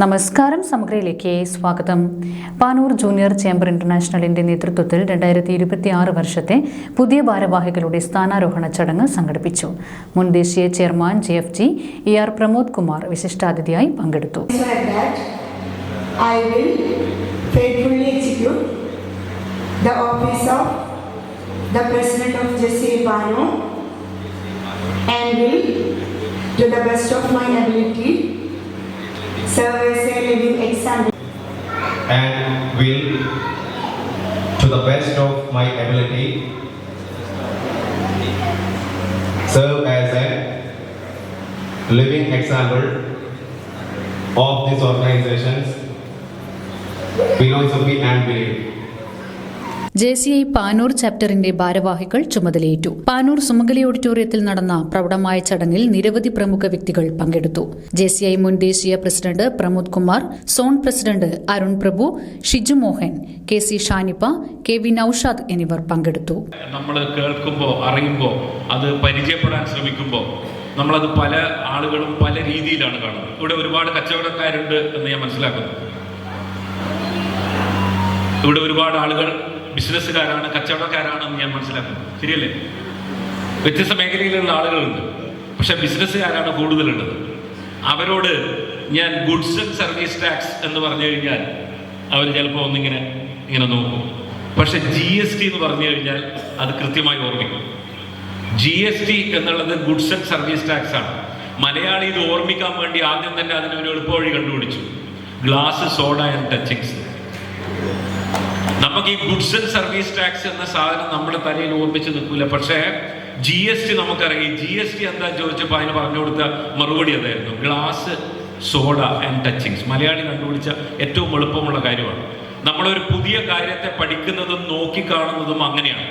നമസ്കാരം സമഗ്രയിലേക്ക് സ്വാഗതം. Panoor junior chamber ഇന്റർനാഷണലിന്റെ നേതൃത്വത്തിൽ രണ്ടായിരത്തി ഇരുപത്തി ആറ് വർഷത്തെ പുതിയ ഭാരവാഹികളുടെ സ്ഥാനാരോഹണ ചടങ്ങ് സംഘടിപ്പിച്ചു. മുൻ ദേശീയ chairman J F G E R Pramod Kumar വിശിഷ്ടാതിഥിയായി പങ്കെടുത്തു. To the best of my ability, serve as a living example and will, to the best of my ability, serve as a living example of these organizations, philosophy and belief. J C I Panoor ചാപ്റ്ററിന്റെ ഭാരവാഹികൾ ചുമതലയേറ്റു. പാനൂർ സുമംഗലി ഓഡിറ്റോറിയത്തിൽ നടന്ന പ്രൗഢമായ ചടങ്ങിൽ നിരവധി പ്രമുഖ വ്യക്തികൾ പങ്കെടുത്തു. ജെ സി ഐ മുൻ ദേശീയ president Pramod Kumar zone president Arun Prabhu Shiju Mohan K C Shanippa K V Noushad എന്നിവർ പങ്കെടുത്തു. നമ്മൾ കേൾക്കുമ്പോൾ അറിയുമ്പോൾ അത് പരിചയപ്പെടാൻ ശ്രമിക്കുമ്പോൾ നമ്മളത് പല ആളുകളും പല രീതിയിലാണ് കാണുന്നത്. ഇവിടെ ഒരുപാട് കച്ചവടക്കാരുണ്ട് എന്ന് ഞാൻ മനസ്സിലാക്കുന്നു. ഇവിടെ ഒരുപാട് ആളുകൾ ബിസിനസ്സുകാരാണ് കച്ചവടക്കാരാണ് എന്ന് ഞാൻ മനസ്സിലാക്കുന്നു. ശരിയല്ലേ? വ്യത്യസ്ത മേഖലയിലുള്ള ആളുകളുണ്ട്. പക്ഷെ ബിസിനസ്സുകാരാണ് കൂടുതലുള്ളത്. അവരോട് ഞാൻ ഗുഡ്സ് ആൻഡ് സർവീസ് ടാക്സ് എന്ന് പറഞ്ഞു കഴിഞ്ഞാൽ അവർ ചിലപ്പോൾ ഒന്നിങ്ങനെ ഇങ്ങനെ നോക്കും. പക്ഷെ ജി എസ് ടി എന്ന് പറഞ്ഞു കഴിഞ്ഞാൽ അത് കൃത്യമായി ഓർമ്മിക്കും. ജി എസ് ടി എന്നുള്ളത് ഗുഡ്സ് ആൻഡ് സർവീസ് ടാക്സ് ആണ്. മലയാളി ഇത് ഓർമ്മിക്കാൻ വേണ്ടി ആദ്യം തന്നെ അതിനൊരു എളുപ്പവഴി കണ്ടുപിടിച്ചു. Glass soda and touchings. നമുക്ക് ഈ ഗുഡ്സ് ആൻഡ് സർവീസ് ടാക്സ് എന്ന സാധനം നമ്മുടെ തലയിൽ ഓർമ്മിച്ച് നിൽക്കില്ല പക്ഷേ ജി എസ് ടി നമുക്കറിയാം. ജി എസ് ടി എന്താ ചോദിച്ചപ്പോൾ അതിന് പറഞ്ഞു കൊടുത്ത മറുപടി അതായിരുന്നു. Glass soda and touchings Malayali കണ്ടുപിടിച്ച ഏറ്റവും എളുപ്പമുള്ള കാര്യമാണ്. നമ്മളൊരു പുതിയ കാര്യത്തെ പഠിക്കുന്നതും നോക്കി കാണുന്നതും അങ്ങനെയാണ്.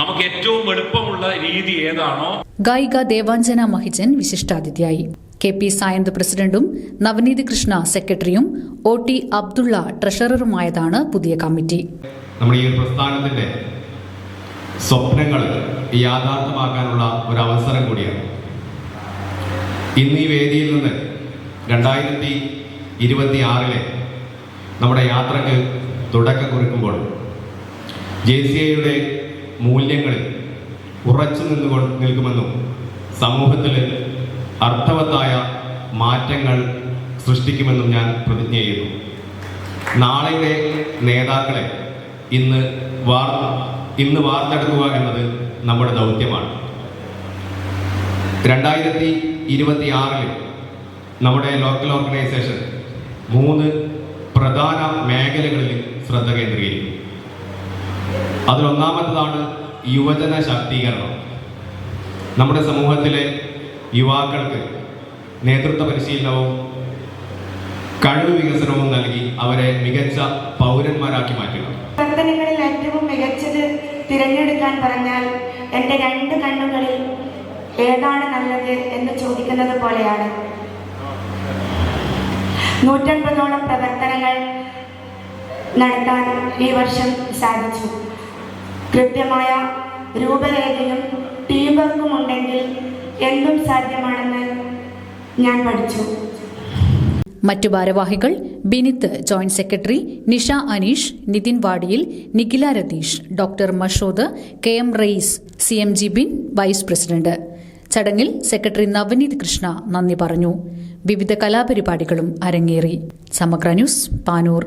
നമുക്ക് ഏറ്റവും എളുപ്പമുള്ള രീതി ഏതാണോ? ഗായിക ദേവാഞ്ജന മഹിജൻ വിശിഷ്ടാതിഥിയായി. കെ പി സായന്ത് പ്രസിഡന്റും നവനീത് കൃഷ്ണ സെക്രട്ടറിയും ഒ ടി അബ്ദുള്ള ട്രഷററുമായതാണ് പുതിയ കമ്മിറ്റി. നമ്മുടെ ഈ പ്രസ്ഥാനത്തിന്റെ സ്വപ്നങ്ങൾ യാഥാർത്ഥ്യമാക്കാനുള്ള ഒരു അവസരം കൂടിയാണ്. ഇന്ന് ഈ വേദിയിൽ നിന്ന് രണ്ടായിരത്തി ഇരുപത്തി ആറിലെ നമ്മുടെ യാത്രയ്ക്ക് തുടക്കം കുറിക്കുമ്പോൾ ജെ സി ഐയുടെ മൂല്യങ്ങളിൽ ഉറച്ചു നിന്നുകൊണ്ട് നിൽക്കുമെന്നും സമൂഹത്തിൽ അർത്ഥവത്തായ മാറ്റങ്ങൾ സൃഷ്ടിക്കുമെന്നും ഞാൻ പ്രതിജ്ഞ ചെയ്യുന്നു. നാളെയുടെ നേതാക്കളെ ഇന്ന് വാർ ഇന്ന് വാർത്തെടുക്കുക എന്നത് നമ്മുടെ ദൗത്യമാണ്. രണ്ടായിരത്തി ഇരുപത്തി ആറിൽ നമ്മുടെ ലോക്കൽ ഓർഗനൈസേഷൻ മൂന്ന് പ്രധാന മേഖലകളിൽ ശ്രദ്ധ കേന്ദ്രീകരിക്കും. അതിലൊന്നാമത്തതാണ് യുവജന ശാക്തീകരണം. നമ്മുടെ സമൂഹത്തിലെ യുവാക്കൾക്ക് നേതൃത്വ പരിശീലനവും കഴിവ് വികസനവും നൽകി അവരെ മികച്ച പൗരന്മാരാക്കി മാറ്റുക. പ്രവർത്തനങ്ങളിൽ ഏറ്റവും മികച്ചത് തിരഞ്ഞെടുക്കാൻ പറഞ്ഞാൽ എന്റെ രണ്ട് കണ്ണുകളിൽ ഏതാണ് നല്ലത് എന്ന് ചോദിക്കുന്നത് പോലെയാണ്. നൂറ്റൻപതോളം പ്രവർത്തനങ്ങൾ നടത്താൻ ഈ വർഷം സാധിച്ചു. കൃത്യമായ രൂപരേഖയും ടീം വർക്കും ഉണ്ടെങ്കിൽ എന്തും സാധ്യമാണെന്ന് ഞാൻ പഠിച്ചു. മറ്റു ഭാരവാഹികൾ Binith joint secretary Nisha Aneesh Nithin Vadiyil Nikhila Ratheesh doctor Mashod K M Rayees C M Jibin vice president. ചടങ്ങിൽ സെക്രട്ടറി നവനീത് കൃഷ്ണ നന്ദി പറഞ്ഞു. വിവിധ കലാപരിപാടികളും അരങ്ങേറി. സമഗ്ര ന്യൂസ് പാനൂർ.